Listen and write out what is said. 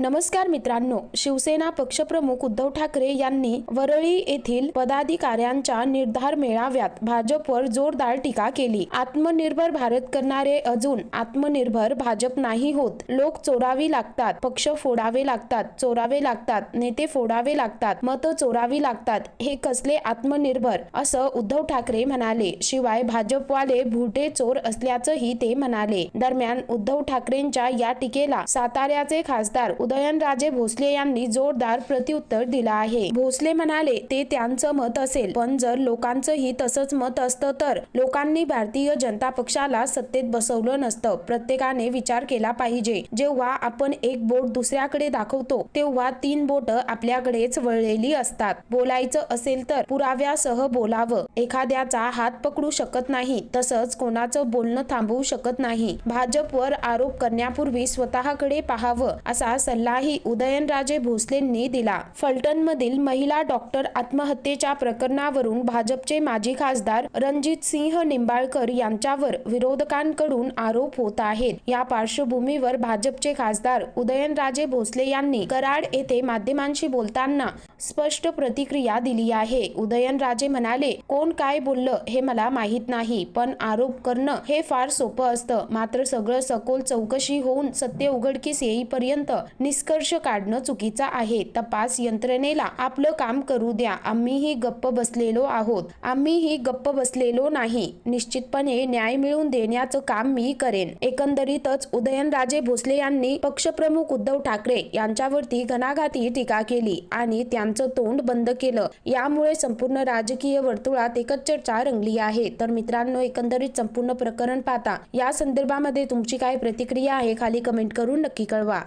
नमस्कार मित्रांनो शिवसेना पक्षप्रमुख उद्धव ठाकरे यांनी वरळी येथील पदाधिकाऱ्यांच्या निर्धार मेळाव्यात भाजपवर जोरदार टीका केली. आत्मनिर्भर भारत करणारे अजून आत्मनिर्भर भाजप नाही होत. लोक चोरावी लागतात पक्ष फोडावे लागतात चोरावे लागतात नेते फोडावे लागतात मतं चोरावी लागतात हे कसले आत्मनिर्भर? असं उद्धव ठाकरे म्हणाले. शिवाय भाजपवाले भुटे चोर असल्याचंही ते म्हणाले. दरम्यान उद्धव ठाकरेंच्या या टीकेला साताऱ्याचे खासदार उदयनराजे भोसले यांनी जोरदार प्रत्युत्तर दिला आहे. भोसले म्हणाले ते त्यांचं मत असेल. पण जर लोकांचंही तसंच मत असतं तर लोकांनी भारतीय जनता पक्षाला सत्तेत बसवलं नसतं. प्रत्येकाने विचार केला पाहिजे. जेव्हा आपण एक बोट दुसऱ्याकडे दाखवतो तेव्हा तीन बोट आपल्याकडेच वळलेली असतात. बोलायचं असेल तर पुराव्यासह बोलावं. एखाद्याचा हात पकडू शकत नाही तसंच कोणाचं बोलणं थांबवू शकत नाही. भाजपवर आरोप करण्यापूर्वी स्वतःकडे पाहावं असा सल्लाही उदयनराजे भोसलेंनी दिला. फलटणमधील महिला डॉक्टर आत्महत्येच्या प्रकरणावरून भाजपचे माजी खासदार रणजित सिंह निंबाळकर यांच्यावर विरोधकांकडून आरोप होत आहेत. या पार्श्वभूमीवर भाजपचे खासदार उदयनराजे भोसले यांनी कराड येथे माध्यमांशी बोलताना स्पष्ट प्रतिक्रिया दिली आहे. उदयनराजे म्हणाले कोण काय बोललं हे मला माहीत नाही पण आरोप करणं हे फार सोपं असतं. मात्र सगळं सखोल चौकशी होऊन सत्य उघडकीस येईपर्यंत निष्कर्ष काढणं चुकीचं आहे. तपास यंत्रणेला आपलं काम करू द्या. आम्हीही गप्प बसलेलो आहोत. आम्हीही गप्प बसलेलो नाही. निश्चितपणे न्याय मिळवून देण्याचं काम मी करेन. एकंदरीतच उदयनराजे भोसले यांनी पक्षप्रमुख उद्धव ठाकरे यांच्यावरती घणाघाती टीका केली आणि त्यांचं तोंड बंद केलं. यामुळे संपूर्ण राजकीय वर्तुळात एकच चर्चा रंगली आहे. तर मित्रांनो एकंदरीत संपूर्ण प्रकरण पाहता या संदर्भामध्ये तुमची काय प्रतिक्रिया आहे खाली कमेंट करून नक्की कळवा.